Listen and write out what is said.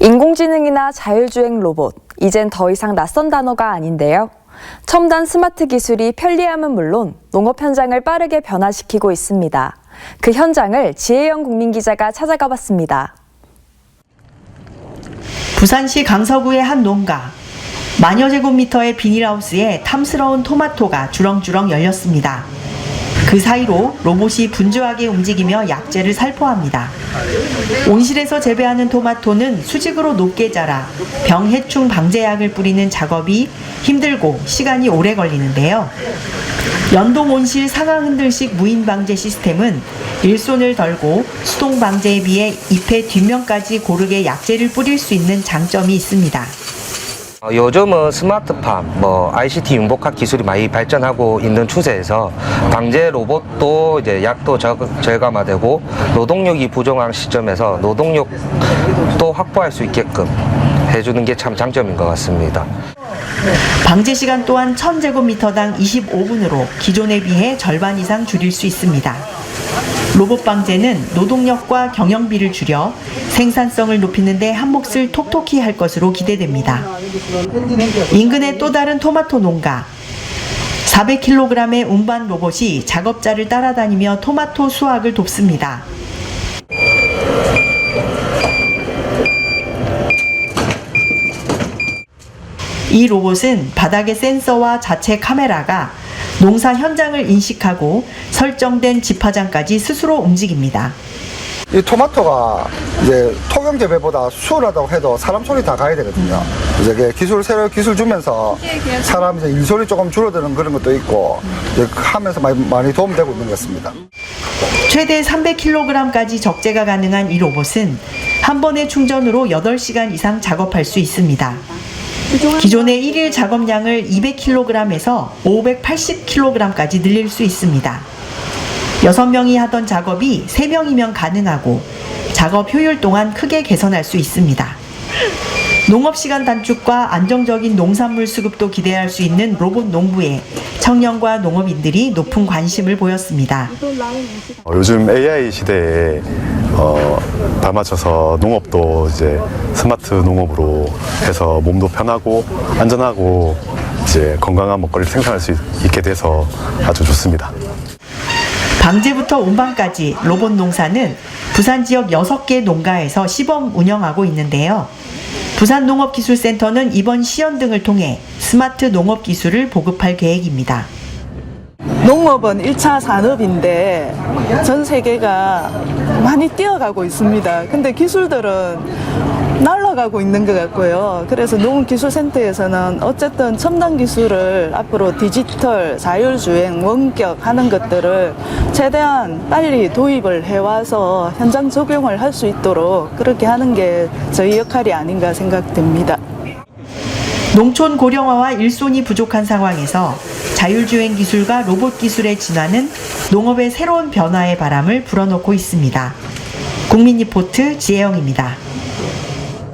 인공지능이나 자율주행 로봇, 이젠 더 이상 낯선 단어가 아닌데요. 첨단 스마트 기술이 편리함은 물론 농업 현장을 빠르게 변화시키고 있습니다. 그 현장을 지혜영 국민 기자가 찾아가 봤습니다. 부산시 강서구의 한 농가. 만여 제곱미터의 비닐하우스에 탐스러운 토마토가 주렁주렁 열렸습니다. 그 사이로 로봇이 분주하게 움직이며 약재를 살포합니다. 온실에서 재배하는 토마토는 수직으로 높게 자라 병 해충 방제약을 뿌리는 작업이 힘들고 시간이 오래 걸리는데요. 연동 온실 상하 흔들식 무인 방제 시스템은 일손을 덜고 수동 방제에 비해 잎의 뒷면까지 고르게 약재를 뿌릴 수 있는 장점이 있습니다. 어, 요즘은 스마트팜, 뭐 ICT 융복합 기술이 많이 발전하고 있는 추세에서 방제 로봇도 이제 약도 적- 절감화되고 노동력이 부족한 시점에서 노동력도 확보할 수 있게끔 해주는 게 참 장점인 것 같습니다. 방제 시간 또한 1000제곱미터당 25분으로 기존에 비해 절반 이상 줄일 수 있습니다. 로봇 방제는 노동력과 경영비를 줄여 생산성을 높이는 데 한 몫을 톡톡히 할 것으로 기대됩니다. 인근의 또 다른 토마토 농가. 400kg의 운반 로봇이 작업자를 따라다니며 토마토 수확을 돕습니다. 이 로봇은 바닥의 센서와 자체 카메라가 농사 현장을 인식하고 설정된 집화장까지 스스로 움직입니다. 이 토마토가 이제 토경 재배보다 수월하다고 해도 사람 손이 다 가야 되거든요. 이제 기술 새로 기술 주면서 사람 이제 일손이 조금 줄어드는 그런 것도 있고 하면서 많이, 많이 도움되고 있는 것 같습니다. 최대 300kg까지 적재가 가능한 이 로봇은 한 번의 충전으로 8시간 이상 작업할 수 있습니다. 기존의 1일 작업량을 200kg에서 580kg까지 늘릴 수 있습니다. 6명이 하던 작업이 3명이면 가능하고 작업 효율 또한 크게 개선할 수 있습니다. 농업시간 단축과 안정적인 농산물 수급도 기대할 수 있는 로봇 농부에 청년과 농업인들이 높은 관심을 보였습니다. 어, 요즘 AI 시대에 어, 발맞춰서 농업도 이제 스마트 농업으로 해서 몸도 편하고 안전하고 이제 건강한 먹거리를 생산할 수 있게 돼서 아주 좋습니다. 방제부터 운반까지 로봇 농사는 부산 지역 6개 농가에서 시범 운영하고 있는데요. 부산농업기술센터는 이번 시연 등을 통해 스마트 농업 기술을 보급할 계획입니다. 농업은 1차 산업인데 전 세계가 많이 뛰어가고 있습니다. 근데 기술들은 날아가고 있는 것 같고요. 그래서 농기술센터에서는 어쨌든 첨단 기술을 앞으로 디지털, 자율주행, 원격 하는 것들을 최대한 빨리 도입을 해와서 현장 적용을 할 수 있도록 그렇게 하는 게 저희 역할이 아닌가 생각됩니다. 농촌 고령화와 일손이 부족한 상황에서 자율주행 기술과 로봇 기술의 진화는 농업의 새로운 변화의 바람을 불어넣고 있습니다. 국민리포트 지혜영입니다.